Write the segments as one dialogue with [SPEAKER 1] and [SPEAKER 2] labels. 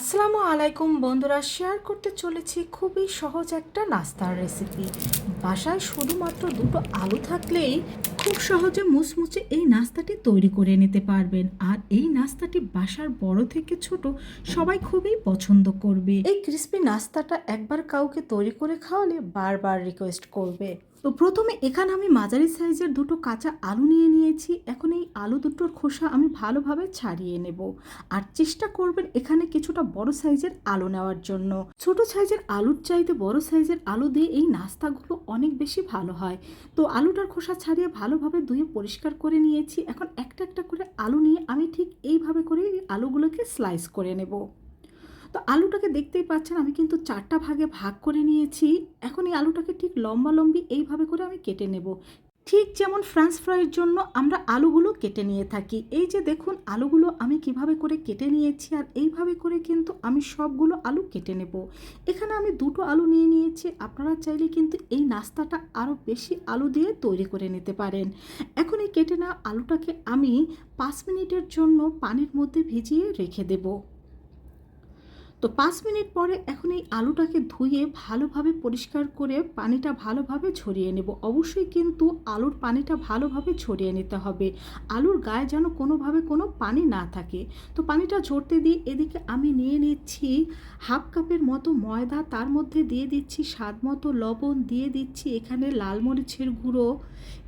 [SPEAKER 1] আসসালামু আলাইকুম বন্ধুরা শেয়ার করতে চলেছি খুবই সহজ একটা নাস্তার রেসিপি বাসায় শুধুমাত্র দুটো আলু থাকলেই খুব সহজে মুচমুচে এই নাস্তাটি তৈরি করে নিতে পারবেন। আর এই নাস্তাটি বাসার বড় থেকে ছোট সবাই খুবই পছন্দ করবে। এই ক্রিস্পি নাস্তাটা একবার কাউকে তৈরি করে খাওয়ালে বারবার রিকোয়েস্ট করবে। তো প্রথমে এখানে আমি মাঝারি সাইজের দুটো কাঁচা আলু নিয়ে নিয়েছি। এখন এই আলু দুটোর খোসা আমি ভালোভাবে ছাড়িয়ে নেব। আর চেষ্টা করবেন এখানে কিছুটা বড় সাইজের আলু নেওয়ার জন্য। ছোট সাইজের আলুর চাইতে বড় সাইজের আলু দিয়ে এই নাস্তাগুলো অনেক বেশি ভালো হয়। তো আলুটার খোসা ছাড়িয়ে ভালোভাবে ধুয়ে পরিষ্কার করে নিয়েছি। এখন একটা একটা করে আলু নিয়ে আমি ঠিক এইভাবে করে আলুগুলোকে স্লাইস করে নেব। তো আলুটাকে দেখতেই পাচ্ছেন, আমি কিন্তু চারটা ভাগে ভাগ করে নিয়েছি। এখন এই আলুটাকে ঠিক লম্বা লম্বি এইভাবে করে আমি কেটে নেব। ঠিক যেমন ফ্রান্স ফ্রাইয়ের জন্য আমরা আলুগুলো কেটে নিয়ে থাকি। এই যে দেখুন, আলুগুলো আমি কীভাবে করে কেটে নিয়েছি আর এইভাবে করে কিন্তু আমি সবগুলো আলু কেটে নেব। এখানে আমি দুটো আলু নিয়ে নিয়েছি, আপনারা চাইলে কিন্তু এই নাস্তাটা আরও বেশি আলু দিয়ে তৈরি করে নিতে পারেন। এখন এই কেটে নেওয়া আলুটাকে আমি পাঁচ মিনিটের জন্য পানির মধ্যে ভিজিয়ে রেখে দেবো। তো পাঁচ মিনিট পরে এখন এই আলুটাকে ধুয়ে ভালোভাবে পরিষ্কার করে পানিটা ভালোভাবে ছড়িয়ে নেব। অবশ্যই কিন্তু আলুর পানিটা ভালোভাবে ছড়িয়ে নিতে হবে। আলুর গায়ে যেন কোনোভাবে কোনো পানি না থাকে। তো পানিটা ঝরতে দিয়ে এদিকে আমি নিয়ে নিচ্ছি হাফ কাপের মতো ময়দা, তার মধ্যে দিয়ে দিচ্ছি স্বাদ মতো লবণ, দিয়ে দিচ্ছি এখানে লাল মরিচের গুঁড়ো,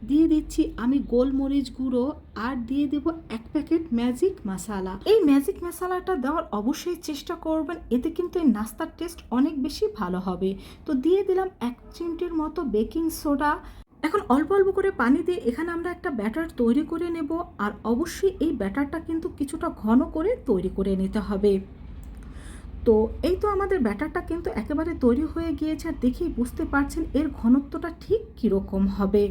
[SPEAKER 1] দিয়ে দিচ্ছি আমি গোলমরিচ গুঁড়ো আর দিয়ে দেব এক প্যাকেট ম্যাজিক মশালা। এই ম্যাজিক মশালাটা দেওয়ার অবশ্যই চেষ্টা করবেন, এতে কিন্তু এই নাস্তার টেস্ট অনেক বেশি ভালো হবে। তো দিয়ে দিলাম এক চিমটির মতো বেকিং সোডা। এখন অল্প অল্প করে পানি দিয়ে এখানে আমরা একটা ব্যাটার তৈরি করে নেব, আর অবশ্যই এই ব্যাটারটা কিন্তু কিছুটা ঘন করে তৈরি করে নিতে হবে। তো এই তো আমাদের ব্যাটারটা কিন্তু একেবারে তৈরি হয়ে গিয়েছে আর দেখেই বুঝতে পারছেন এর ঘনত্বটা ঠিক কীরকম হবে।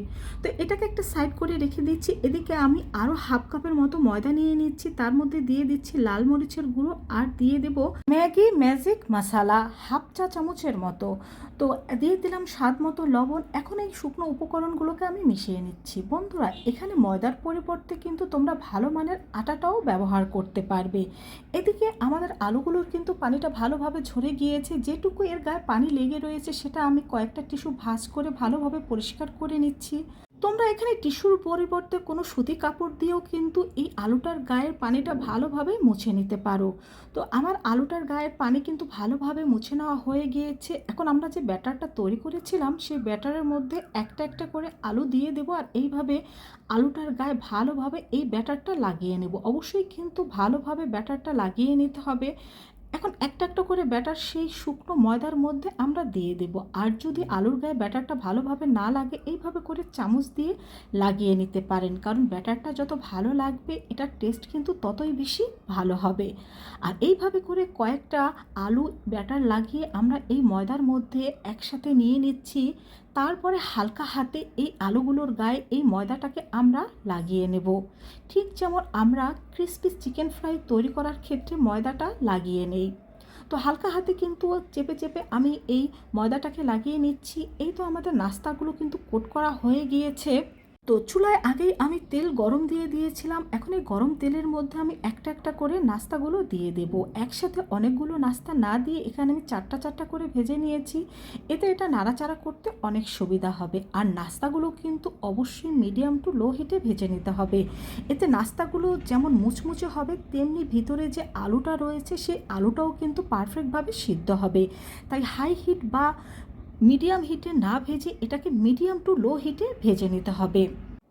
[SPEAKER 1] তো এটাকে একটা সাইড করে রেখে দিচ্ছি। এদিকে আমি আরও হাফ কাপের মতো ময়দা নিয়ে নিচ্ছি। তার মধ্যে দিয়ে দিচ্ছি লাল মরিচের গুঁড়ো আর দিয়ে দেব ম্যাগি ম্যাজিক মশালা হাফ চা চামচের মতো। তো দিয়ে দিলাম স্বাদ মতো লবণ। এখন এই শুকনো উপকরণগুলোকে আমি মিশিয়ে নিচ্ছি। বন্ধুরা, এখানে ময়দার পরিবর্তে কিন্তু তোমরা ভালো মানের আটাটাও ব্যবহার করতে পারবে। এদিকে আমাদের আলুগুলোর কিন্তু পানিটা ভালোভাবে ঝরে গিয়েছে, যেটুকু এর গায়ে পানি লেগে রয়েছে সেটা আমি কয়েকটা টিস্যু ভাঁজ করে ভালোভাবে পরিষ্কার করে নিচ্ছি। তোমরা এখানে টিস্যুর পরিবর্তে কোনো সুতি কাপড় দিয়েও কিন্তু এই আলুটার গায়ের পানিটা ভালোভাবে মুছে নিতে পারো। তো আমার আলুটার গায়ের পানি কিন্তু ভালোভাবে মুছে নেওয়া হয়ে গিয়েছে। এখন আমরা যে ব্যাটারটা তৈরি করেছিলাম, সেই ব্যাটারের মধ্যে একটা একটা করে আলু দিয়ে দেবো আর এইভাবে আলুটার গায়ে ভালোভাবে এই ব্যাটারটা লাগিয়ে নেব। অবশ্যই কিন্তু ভালোভাবে ব্যাটারটা লাগিয়ে নিতে হবে। এখন একটা একটা করে ব্যাটার সেই শুকনো ময়দার মধ্যে আমরা দিয়ে দেব। আর যদি আলুর গায়ে ব্যাটারটা ভালোভাবে না লাগে, এইভাবে করে চামচ দিয়ে লাগিয়ে নিতে পারেন। কারণ ব্যাটারটা যত ভালো লাগবে, এটার টেস্ট কিন্তু ততই বেশি ভালো হবে। আর এইভাবে করে কয়েকটা আলু ব্যাটার লাগিয়ে আমরা এই ময়দার মধ্যে একসাথে নিয়ে নিচ্ছি। তারপরে হালকা হাতে এই আলুগুলোর গায়ে এই ময়দাটাকে আমরা লাগিয়ে নেব। ঠিক যেমন আমরা ক্রিস্পি চিকেন ফ্রাই তৈরি করার ক্ষেত্রে ময়দাটা লাগিয়ে নেই। তো হালকা হাতে কিন্তু চেপে চেপে আমি এই ময়দাটাকে লাগিয়ে নিচ্ছি। এই তো আমাদের নাস্তাগুলো কিন্তু কোট করা হয়ে গিয়েছে। তো চুলায় আগেই আমি তেল গরম দিয়ে দিয়েছিলাম। এখন এই গরম তেলের মধ্যে আমি একটা একটা করে নাস্তাগুলো দিয়ে দেব। একসাথে অনেকগুলো নাস্তা না দিয়ে এখানে আমি চারটা চারটা করে ভেজে নিয়েছি। এতে এটা নাড়াচাড়া করতে অনেক সুবিধা হবে। আর নাস্তাগুলো কিন্তু অবশ্যই মিডিয়াম টু লো হিটে ভেজে নিতে হবে। এতে নাস্তাগুলো যেমন মুচমুচে হবে, তেমনি ভিতরে যে আলুটা রয়েছে, সেই আলুটাও কিন্তু পারফেক্টভাবে সিদ্ধ হবে। তাই হাই হিট বা মিডিয়াম হিটে না ভেজে এটাকে মিডিয়াম টু লো হিটে ভেজে নিতে হবে।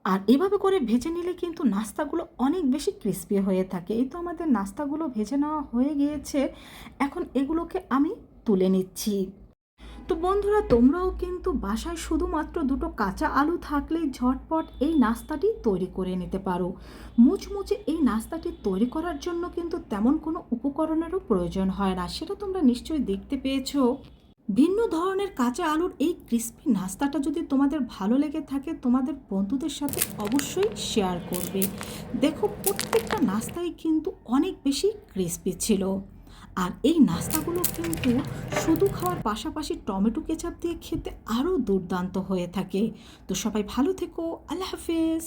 [SPEAKER 1] আর এভাবে করে ভেজে নিলে কিন্তু নাস্তাগুলো অনেক বেশি ক্রিস্পি হয়ে থাকে। এই তো আমাদের নাস্তাগুলো ভেজে নেওয়া হয়ে গিয়েছে। এখন এগুলোকে আমি তুলে নিচ্ছি। তো বন্ধুরা, তোমরাও কিন্তু বাসায় শুধুমাত্র দুটো কাঁচা আলু থাকলেই ঝটপট এই নাস্তাটি তৈরি করে নিতে পারো। মুচমুচে এই নাস্তাটি তৈরি করার জন্য কিন্তু তেমন কোনো উপকরণেরও প্রয়োজন হয় না। সেটা তোমরা নিশ্চয়ই দেখতে পেয়েছ। ভিন্ন ধরনের কাঁচা আলুর এই ক্রিস্পি নাস্তাটা যদি তোমাদের ভালো লেগে থাকে, তোমাদের বন্ধুদের সাথে অবশ্যই শেয়ার করবে। দেখো, প্রত্যেকটা নাস্তাই কিন্তু অনেক বেশি ক্রিস্পি ছিল। আর এই নাস্তাগুলো কিন্তু শুধু খাওয়ার পাশাপাশি টমেটো কেচাপ দিয়ে খেতে আরও দুর্দান্ত হয়ে থাকে। তো সবাই ভালো থেকো, আল্লাহ হাফেজ।